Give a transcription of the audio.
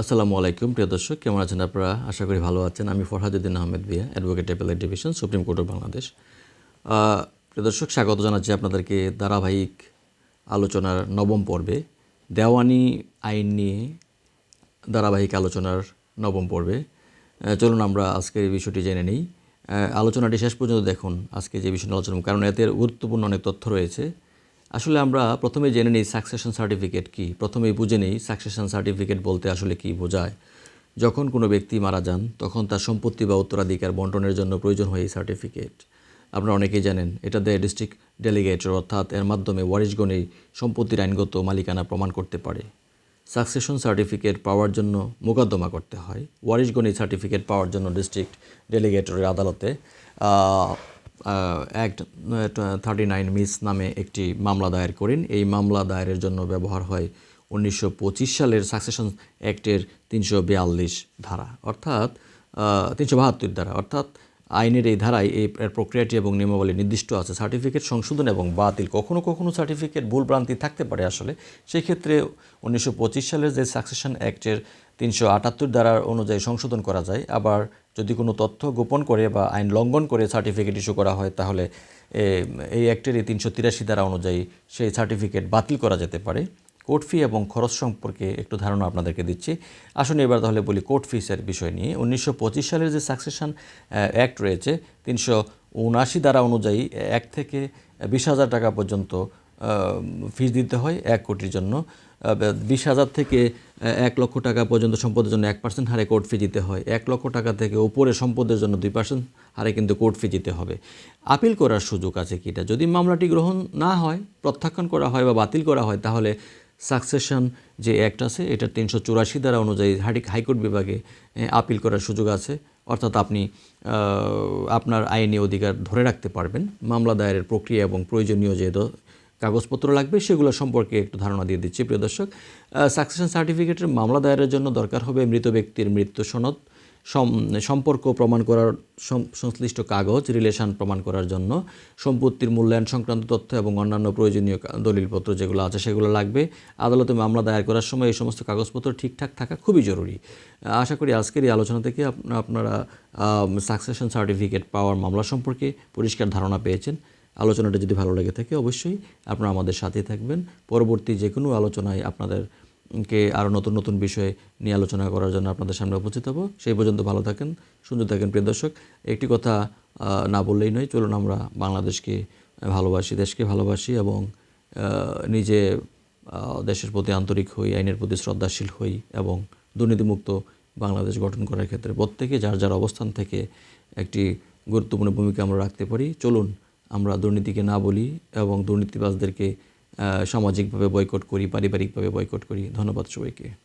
আসসালামু আলাইকুম, প্রিয় দর্শক। কেমন আছেন আপনারা? আশা করি ভালো আছেন। আমি ফরহাদুদ্দিন আহমেদ বিয়া advocate appellate division, supreme court of Bangladesh. প্রিয় দর্শক, স্বাগত জানাচ্ছি আপনাদেরকে ধারাবাহিক আলোচনার নবম পর্বে। দেওয়ানি আইন নিয়ে ধারাবাহিক আলোচনার নবম পর্বে। চলুন আমরা আজকের এই বিষয়টি জেনে নিই। আলোচনাটি শেষ পর্যন্ত দেখুন। আজকে যে বিষয়টি আলোচনা কারণ এতে গুরুত্বপূর্ণ অনেক তথ্য রয়েছে। আসলে আমরা প্রথমে জেনে নিই সাকসেশন সার্টিফিকেট কি। প্রথমেই বুঝে নিই সাকসেশন সার্টিফিকেট বলতে আসলে কি বোঝায়। যখন কোনো ব্যক্তি মারা যান, তখন তার সম্পত্তি বা উত্তরাধিকার বন্টনের জন্য প্রয়োজন হয় এই সার্টিফিকেট আপনারা অনেকেই জানেন, এটা দেয় ডিস্ট্রিক্ট ডেলিগেটর অর্থাৎ এর মাধ্যমে ওয়ারিশগণেই সম্পত্তির আইনগত মালিকানা প্রমাণ করতে পারে। সাকসেশন সার্টিফিকেট পাওয়ার জন্য মোকদ্দমা করতে হয়। ওয়ারিশগণ এই সার্টিফিকেট পাওয়ার জন্য ডিস্ট্রিক্ট ডেলিগেটরের আদালতে অ্যাক্ট থার্টি নাইন মিস নামে একটি মামলা দায়ের করেন। এই মামলা দায়েরের জন্য ব্যবহার হয় উনিশশো পঁচিশ সালের সাকসেশন অ্যাক্টের তিনশো বিয়াল্লিশ ধারা, অর্থাৎ তিনশো বাহাত্তর ধারা, অর্থাৎ আইনের এই ধারায় এই প্রক্রিয়াটি এবং নিয়মাবলী নির্দিষ্ট আছে। সার্টিফিকেট সংশোধন এবং বাতিল, কখনো কখনো সার্টিফিকেট ভুলভ্রান্তি থাকতে পারে আসলে। সেই ক্ষেত্রে উনিশশো সালের যে সাকসেশন অ্যাক্টের তিনশো আটাত্তর ধারার অনুযায়ী সংশোধন করা যায়। আবার যদি কোনো তথ্য গোপন করে বা আইন লঙ্ঘন করে সার্টিফিকেট ইস্যু করা হয়, তাহলে এই অ্যাক্টের এই তিনশো তিরাশি ধারা অনুযায়ী সেই সার্টিফিকেট বাতিল করা যেতে পারে। কোর্ট ফি এবং খরচ সম্পর্কে একটু ধারণা আপনাদেরকে দিচ্ছি। আসুন এবার তাহলে বলি কোর্ট ফিসের বিষয় নিয়ে। উনিশশো পঁচিশ সালের যে সাকসেশন অ্যাক্ট রয়েছে, তিনশো উনআশি দ্বারা অনুযায়ী এক থেকে বিশ হাজার টাকা পর্যন্ত ফিস দিতে হয় এক কোটির জন্য। বিশ হাজার থেকে এক লক্ষ টাকা পর্যন্ত সম্পদের জন্য এক পার্সেন্ট হারে কোর্ট ফি দিতে হয়। এক লক্ষ টাকা থেকে উপরে সম্পদের জন্য দুই পার্সেন্ট হারে কিন্তু কোর্ট ফি দিতে হবে। আপিল করার সুযোগ আছে কিটা যদি মামলাটি গ্রহণ না হয়, প্রত্যাখ্যান করা হয় বা বাতিল করা হয়, তাহলে সাকসেশন যে অ্যাক্ট আছে, এটা তিনশো চুরাশি দ্বারা অনুযায়ী হাই হাইকোর্ট বিভাগে আপিল করার সুযোগ আছে। অর্থাৎ আপনি আপনার আইনি অধিকার ধরে রাখতে পারবেন। মামলা দায়েরের প্রক্রিয়া এবং প্রয়োজনীয় যে কাগজপত্র লাগবে, সেগুলো সম্পর্কে একটু ধারণা দিয়ে দিচ্ছি, প্রিয় দর্শক। সাকসেশন সার্টিফিকেটের মামলা দায়েরের জন্য দরকার হবে মৃত ব্যক্তির মৃত্যু সনদ। সম্পর্ক প্রমাণ করার সংশ্লিষ্ট কাগজ, রিলেশন প্রমাণ করার জন্য, সম্পত্তির মূল্যায়ন সংক্রান্ত তথ্য এবং অন্যান্য প্রয়োজনীয় দলিলপত্র যেগুলো আছে সেগুলো লাগবে। আদালতে মামলা দায়ের করার সময় এই সমস্ত কাগজপত্র ঠিকঠাক থাকা খুবই জরুরি। আশা করি আজকের এই আলোচনা থেকে আপনারা সাকসেশন সার্টিফিকেট পাওয়ার মামলা সম্পর্কে পরিষ্কার ধারণা পেয়েছেন। আলোচনাটা যদি ভালো লেগে থাকে, অবশ্যই আপনারা আমাদের সাথে থাকবেন। পরবর্তী যে কোনো আলোচনায় আপনাদের কে আরও নতুন নতুন বিষয়ে নিয়ে আলোচনা করার জন্য আপনাদের সামনে উপস্থিত হব। সেই পর্যন্ত ভালো থাকেন, সুন্দর থাকেন, প্রিয় দর্শক। একটি কথা না বললেই নয়, চলুন আমরা বাংলাদেশকে ভালোবাসি, দেশকে ভালোবাসি এবং নিজে দেশের প্রতি আন্তরিক হই, আইনের প্রতি শ্রদ্ধাশীল হই এবং দুর্নীতিমুক্ত বাংলাদেশ গঠন করার ক্ষেত্রে প্রত্যেকে যার যার অবস্থান থেকে একটি গুরুত্বপূর্ণ ভূমিকা আমরা রাখতে পারি। চলুন, আমরা দুর্নীতিকে না বলি এবং দুর্নীতিবাজদেরকে সামাজিকভাবে বয়কট করি পারিবারিকভাবে বয়কট করি। ধন্যবাদ সবাইকে।